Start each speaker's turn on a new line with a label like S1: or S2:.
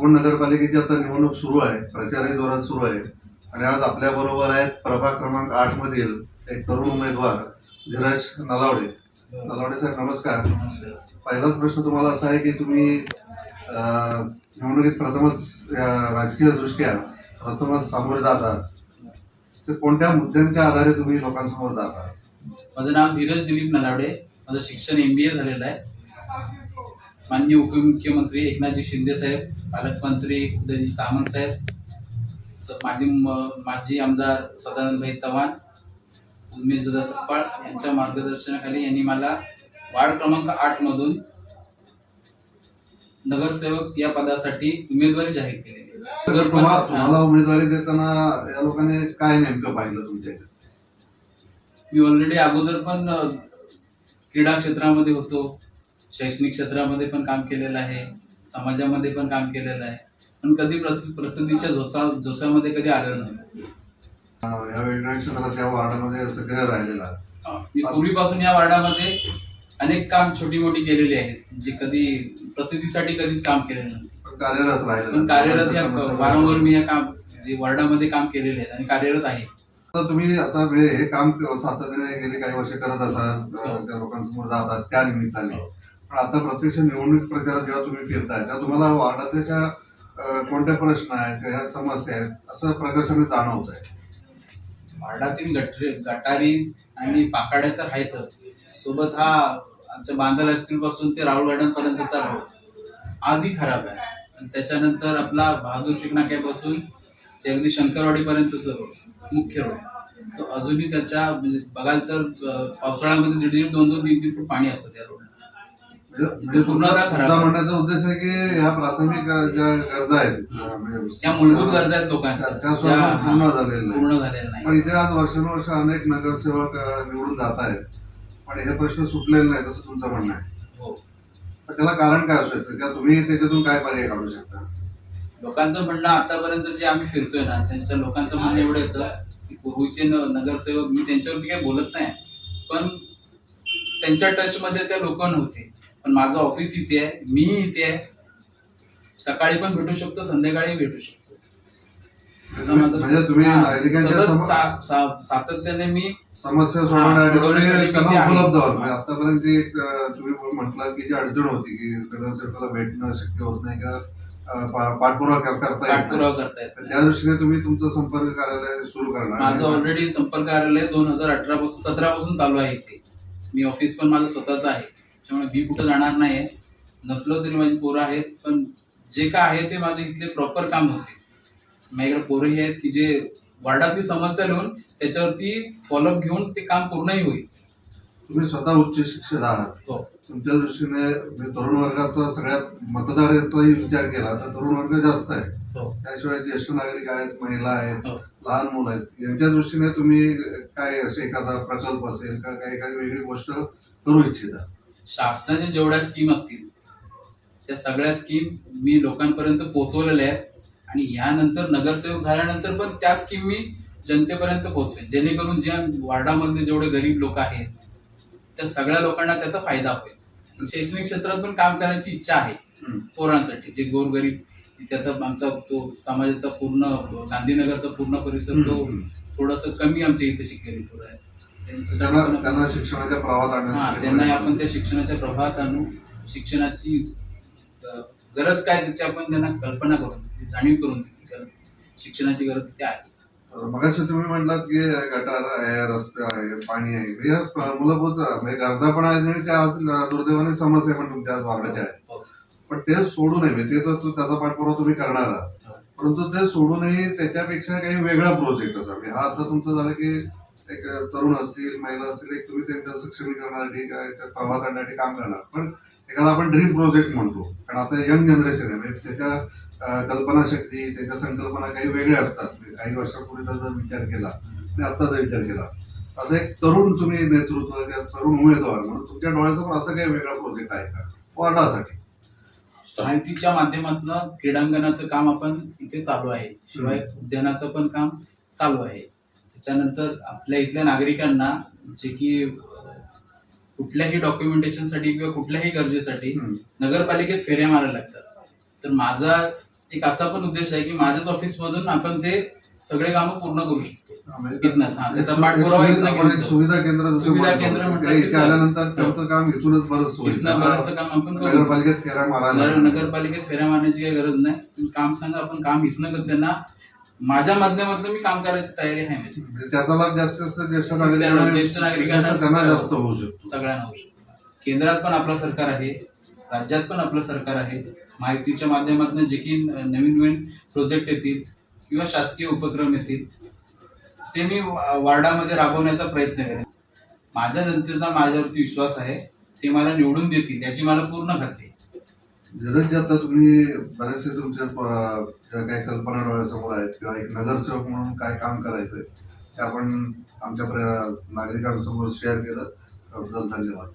S1: चिपळूण नगरपालिकेची आता निवडणूक सुरू आहे. प्रचारही जोरात सुरू आहे. आणि आज आपल्या बरोबर आहेत प्रभाग क्रमांक आठ मधील एक तरुण उमेदवार धीरज नलावडे. नलावडे साहेब नमस्कार. पहिलाच प्रश्न तुम्हाला असा आहे की तुम्ही निवडणुकीत प्रथमच या राजकीय दृष्ट्या प्रथमच सामोरे जात आहात तर कोणत्या मुद्द्यांच्या आधारे तुम्ही लोकांसमोर जात आहात
S2: माझं नाव धीरज दिलीप नलावडे. माझं शिक्षण एम बी ए झालेलं आहे. माननीय उपमुख्यमंत्री एकनाथजी शिंदे साहेब पालकमंत्री उदयजी सामंत साहेब माजी माजी आमदार सदानंदभाई चव्हाण उमेश दादा सप्पाळ यांच्या मार्गदर्शनाखाली यांनी मला वार्ड क्रमांक आठ मधून नगरसेवक या पदासाठी उमेदवारी जाहीर केली
S1: तुम्हाला उमेदवारी देताना या लोकांनी काय नेमकं पाहिलं तुमच्या?
S2: मी ऑलरेडी अगोदर पण क्रीडा क्षेत्रामध्ये होतो शैक्षणिक क्षेत्रामध्ये पण काम केलेलं आहे समाजामध्ये पण काम केलेलं आहे. पण कधी प्रस- प्रसिद्धीच्या जोसा जोसामध्ये कधी आलेलं नाही.
S1: अं, या वेगवेगळ्या क्षेत्रात या वार्डामध्ये सक्रिय राहिलेला आहे.
S2: अ, मी पूर्वीपासून या वार्डामध्ये अनेक काम छोटी मोठी केलेली आहेत जे कधी प्रसिद्धीसाठी कधीच काम केलेलं नाही.
S1: कार्यरत राहिलेला
S2: पण कार्यरत या वारंवार मी या काम जे वार्डामध्ये काम केलेले आहेत आणि कार्यरत आहे.
S1: आता तुम्ही आता हे हे काम सातत्याने गेली काही वर्ष करत असाल त्या लोकांसमोर जातात त्या निमित्ताने. पण आता प्रत्यक्ष निवडणूक प्रचारात जेव्हा तुम्ही फिरताय तेव्हा तुम्हाला वार्डातल्या त्याच्या कोणत्या प्रश्न आहेत ह्या समस्या आहेत असं प्रकर्षाने जाणवत आहे
S2: वार्डातील गटरे गटारी आणि पाकाड्या तर आहेतच. सोबत हा आमच्या बांधल हायस्कूल पासून ते राहुल गार्डन पर्यंतचा रोड आजही खराब आहे. आणि त्याच्यानंतर आपला बहादूर शिकणाक्यापासून ते अगदी शंकरवाडीपर्यंतचा रोड मुख्य रोड तो अजूनही त्याच्या म्हणजे बघाल तर पावसाळ्यामध्ये दीड दीड दोन दोन तीन तीन फूट पाणी असतं त्या रोडला
S1: तुमचा. म्हणण्याचा उद्देश आहे की ह्या प्राथमिक ज्या गरजा आहेत म्हणजे
S2: या मूलभूत गरजा आहेत लोकांच्या.
S1: त्या- त्या
S2: हा,
S1: पूर्ण झालेल्या नाही
S2: पूर्ण झालेल्या नाही
S1: पण इथे आज वर्षानुवर्ष अनेक नगरसेवक निवडून जात आहेत. पण हे प्रश्न सुटलेले नाही असं तुमचं म्हणणं आहे.
S2: हो.
S1: पण त्याला कारण काय असू शकतं? किंवा तुम्ही त्याच्यातून काय पर्याय काढू शकता?
S2: लोकांचं म्हणणं आतापर्यंत जे आम्ही फिरतोय ना त्यांच्या लोकांचं म्हणणं एवढं येतं की पूर्वीचे नगरसेवक मी त्यांच्यावरती काही बोलत नाही पण त्यांच्या टच मध्ये त्या लोक नव्हते. पण माझं ऑफिस इथे आहे मी इथे आहे. सकाळी पण भेटू शकतो संध्याकाळी भेटू शकतो. असं माझं-
S1: म्हणजे तुम्ही
S2: हा,
S1: नागरिकांच्या
S2: सतत
S1: सम-
S2: सा- सा- सातत्याने मी
S1: समस्या सोडवण्यासाठी
S2: सोडवण्यासाठी
S1: तुम्ही
S2: मी
S1: त्यांना
S2: ते आहे.
S1: उपलब्ध आहात. म्हणजे. आतापर्यंत जी एक अं, तुम्ही म्हटलं की जी अडचण होती की नगरसेवकाला भेटणं शक्य होत नाही किंवा अं, पा- पाठपुरावा कर- करता येत
S2: पाठपुरावा
S1: नाही.
S2: करतायत
S1: तर त्या दृष्टीने तुम्ही तुमचं संपर्क कार्यालय सुरू करणार
S2: माझं ऑलरेडी संपर्क कार्यालय दोन हजार अठरा पासून सतरा पासून चालू आहे इथे. मी ऑफिस पण माझं स्वतःच आहे. त्यामुळे मी कुठं जाणार नाही नसलो तरी माझी पोरं आहेत पण जे काय आहे ते माझे इथले प्रॉपर काम होते. माझ्याकडे पोरंही आहेत की जे वार्डातली समस्या लिहून त्याच्यावरती फॉलोअप घेऊन ते काम पूर्णही होईल.
S1: तुम्ही स्वतः उच्च शिक्षित आहात.
S2: हो.
S1: तुमच्या दृष्टीने म्हणजे तरुण वर्गात सगळ्यात मतदाराचाही विचार केला तर तरुण वर्ग जास्त आहे.
S2: हो.
S1: त्याशिवाय ज्येष्ठ नागरिक आहेत महिला आहेत
S2: हो.
S1: लहान मुलं आहेत. यांच्या दृष्टीने तुम्ही काय असे एखादा प्रकल्प असेल का काही काही वेगळी गोष्ट करू इच्छिता?
S2: शासनाच्या जेवढ्या स्कीम असतील त्या सगळ्या स्कीम मी लोकांपर्यंत पोहोचवलेल्या आहेत. आणि यानंतर नगरसेवक झाल्यानंतर पण त्या स्कीम मी जनतेपर्यंत पोहोचवेन. जेणेकरून ज्या वार्डामधले जेवढे गरीब लोक आहेत त्या सगळ्या लोकांना त्याचा फायदा होईल. शैक्षणिक क्षेत्रात पण काम करायची इच्छा आहे. पोरांसाठी. जे गोरगरीब आता आमचा तो समाजाचा पूर्ण गांधीनगरचा पूर्ण परिसर तो. थोडस कमी आमच्या इथे शिकलेली पोरं आहेत.
S1: त्यांना शिक्षणाच्या प्रवाहात आणण्यासाठी
S2: त्यांना आपण त्या शिक्षणाच्या प्रभावात आणू. शिक्षणाची गरज काय त्याची आपण त्यांना कल्पना करून जाणीव करून कारण शिक्षणाची गरज इथे आहे.
S1: मगाशी तुम्ही म्हटलात की गटार आहे रस्ते आहे पाणी आहे. म्हणजे मूलभूत म्हणजे गरजा पण आहेत आणि त्या आज दुर्दैवाने समस्या पण तुमच्या आज वागण्याच्या आहेत.
S2: हो.
S1: पण ते सोडू नये. ते तर तू- त्याचा पाठपुरावा तुम्ही करणार आहात.
S2: हो.
S1: परंतु ते सोडूनही त्याच्यापेक्षा काही वेगळा प्रोजेक्ट असा. म्हणजे हा आता तुमचं झालं की एक तरुण असतील महिला असतील एक तुम्ही त्यांच्या सक्षमीकरणासाठी प्रवाहात आणण्यासाठी काम करणार. पण एखादा आपण ड्रीम प्रोजेक्ट म्हणतो. कारण आता यंग जनरेशन आहे म्हणजे त्याच्या कल्पनाशक्ती त्याच्या संकल्पना काही वेगळ्या असतात. म्हणजे काही वर्षापूर्वीचा जर विचार केला आणि आत्ताचा विचार केला असं एक तरुण तुम्ही नेतृत्व किंवा तरुण उमेदवार म्हणून तुमच्या डोळ्यासमोर असं काही वेगळा प्रोजेक्ट आहे का? वार्डासाठी.
S2: माहितीच्या माध्यमातून क्रीडांगणाचं काम आपण इथे चालू आहे. शिवाय उद्यानाचं पण काम चालू आहे. त्याच्यानंतर आपल्या इथल्या नागरिकांना जे की कुठल्याही डॉक्युमेंटेशनसाठी किंवा कुठल्याही गरजेसाठी. नगरपालिकेत फेऱ्या मारायला लागतात तर माझा एक असा पण उद्देश आहे की माझ्याच ऑफिस मधून आपण ते सगळे कामं पूर्ण करू शकतो हा.
S1: सुविधा- केंद्र
S2: सुविधा केंद्र.
S1: आल्यानंतर त्यांचं काम इथूनच बरंच
S2: बरंचसं काम आपण
S1: नगरपालिकेत फेऱ्या मारायला
S2: नगरपालिकेत फेऱ्या मारण्याची काही गरज नाही काम सांगा आपण काम इथनं त्यांना माझ्या माध्यमातून मी काम करायची तयारी नाही माझी.
S1: म्हणजे त्याचा लाभ जास्तीत जास्त ज्येष्ठ
S2: ज्येष्ठ
S1: नागरिकांना
S2: नागरिकांना
S1: त्यांना जास्त होऊ शकतो.
S2: सगळ्यांना होऊ शकतो. केंद्रात पण आपलं सरकार आहे. राज्यात पण आपलं सरकार आहे. माहितीच्या माध्यमातून जे की नवीन नवीन प्रोजेक्ट येतील किंवा शासकीय उपक्रम येतील ते मी वार्डामध्ये राबवण्याचा प्रयत्न करेन. माझ्या जनतेचा माझ्यावरती विश्वास आहे. ते मला निवडून देतील याची मला पूर्ण खात्री आहे.
S1: जरच जे आता तुम्ही बरेचसे तुमचे ज्या काही कल्पना डोळ्यासमोर आहेत किंवा एक नगरसेवक म्हणून काय काम करायचंय ते आपण आमच्या नागरिकांसमोर शेअर केलं त्याबद्दल धन्यवाद